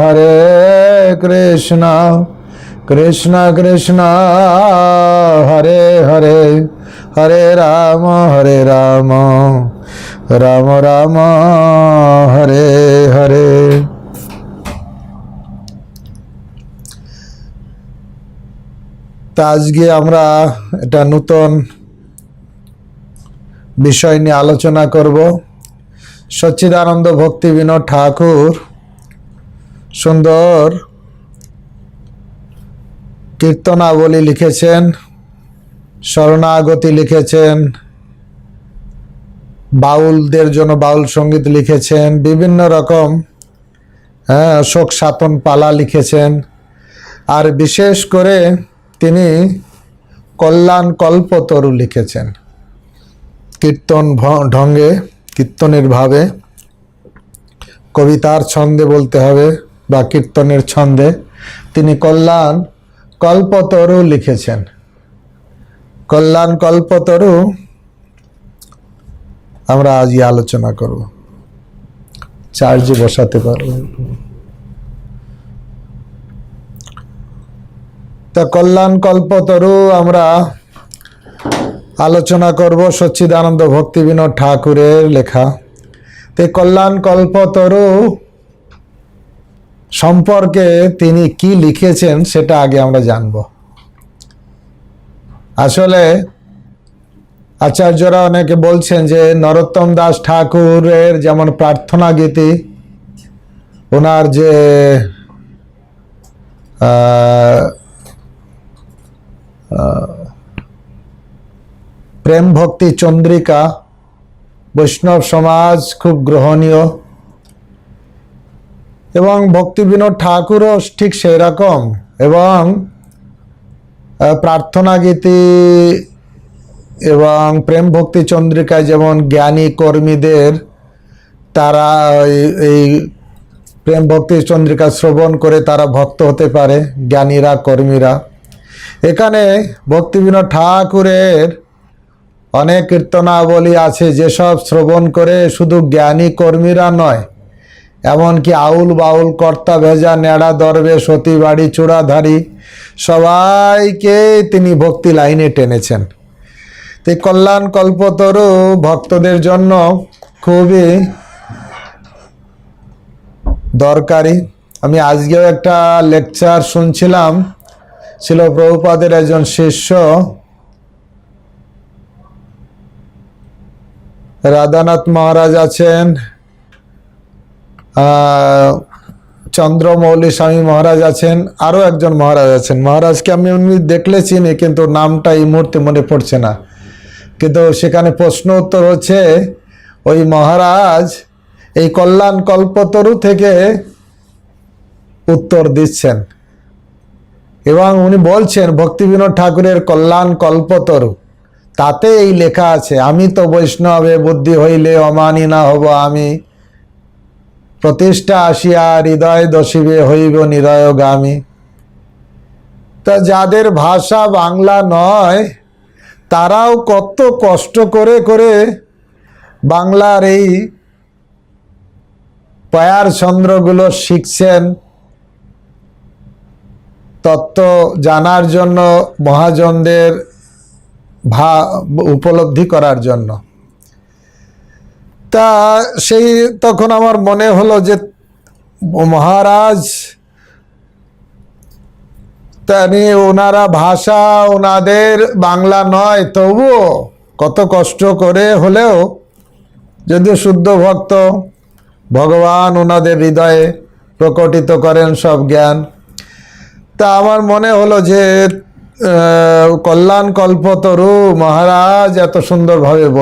হরে কৃষ্ণ কৃষ্ণ কৃষ্ণ, হরে হরে হরে রাম হরে রাম রাম রাম, হরে হরে। তা আজকে আমরা একটা নতুন বিষয় নিয়ে আলোচনা করব। সচ্চিদানন্দ ভক্তি বিনোদ ঠাকুর সুন্দর কীর্তনাবলী লিখেছেন, শরণাগতি লিখেছেন, বাউলদের জন্য বাউল সংগীত লিখেছেন, বিভিন্ন রকম হ্যাঁ শোক সাতন পালা লিখেছেন। আর বিশেষ করে তিনি কল্যাণ কল্পতরু লিখেছেন। কীর্তন ঢঙ্গে, কীর্তনের ভাবে কবিতার ছন্দে বলতে হবে। বা কীর্তনের ছন্দে তিনি কল্যাণ কল্পতরু লিখেছেন। কল্যাণ কল্পতরু আমরা আজই আলোচনা করব। চার্জে বসাতে পারব। তা কল্যাণ কল্পতরু আমরা আলোচনা করব সচ্চিদানন্দ ভক্তি বিনোদ ঠাকুরের লেখা। তে কল্যাণ কল্পতরু সম্পর্কে তিনি কি লিখেছেন সেটা আগে আমরা জানব। আসলে আচার্যরা অনেকে বলছেন যে নরোত্তম দাস ঠাকুরের যেমন প্রার্থনা গীতি, ওনার যে প্রেম ভক্তি চন্দ্রিকা, বৈষ্ণব সমাজ খুব গ্রহণীয়। এবং ভক্তি বিনোদ ঠাকুরও ঠিক সেই রকম। এবং প্রার্থনা গীতি এবং প্রেম ভক্তি চন্দ্রিকায় যেমন জ্ঞানী কর্মীদের, তারা এই- প্রেম ভক্তি চন্দ্রিকা শ্রবণ করে তারা ভক্ত হতে পারে, জ্ঞানীরা, কর্মীরা। এখানে ভক্তিবিনোদ ঠাকুরের অনেক কীর্তনাবলী আছে, যেসব শ্রবণ করে শুধু জ্ঞানী কর্মীরা নয় এমনকি আউল বাউল, কর্তা ভেজা, নেড়া, দরবে, সতী বাড়ি, চূড়াধারী, সবাইকে তিনি ভক্তি লাইনে টেনেছেন। তো এই কল্যাণ কল্পতরু ভক্তদের জন্য খুবই দরকারি। আমি আজকেও একটা লেকচার শুনছিলাম, ছিল প্রভুপাদের একজন শিষ্য, রাধানাথ মহারাজ আছেন। চন্দ্রমৌলি স্বামী মহারাজ আছেন, আরও একজন মহারাজ আছেন। মহারাজকে আমি এমনি দেখলে চিনি, কিন্তু নামটা এই মুহূর্তে মনে পড়ছে না। কিন্তু সেখানে প্রশ্ন উত্তর হচ্ছে, ওই মহারাজ এই কল্যাণ কল্পতরু থেকে উত্তর দিচ্ছেন। এবং উনি বলছেন ভক্তি বিনোদ ঠাকুরের কল্যাণ কল্পতরু, তাতে এই লেখা আছে, আমি তো বৈষ্ণবে বুদ্ধি হইলে অমানি না হব আমি। প্রতিষ্ঠা আসিয়া হৃদয় দশিবে হইব নিরয়গামী। তা যাদের ভাষা বাংলা নয়, তারাও কত কষ্ট করে করে বাংলার এই পায়ার চন্দ্রগুলো শিখছেন। তত্ত্ব জানার জন্য, মহাজনদের ভা, উপলব্ধি করার জন্য। তা সেই তখন আমার মনে হলো যে মহারাজ তানি ওনারা ভাষা ওনাদের বাংলা নয়, তবুও কত কষ্ট করে হলেও যদিও শুদ্ধ ভক্ত, ভগবান ওনাদের হৃদয়ে প্রকটিত করেন সব জ্ঞান। তা আমার মনে হলো যে কল্যাণ কল্পতরু মহারাজ এত সুন্দরভাবে বল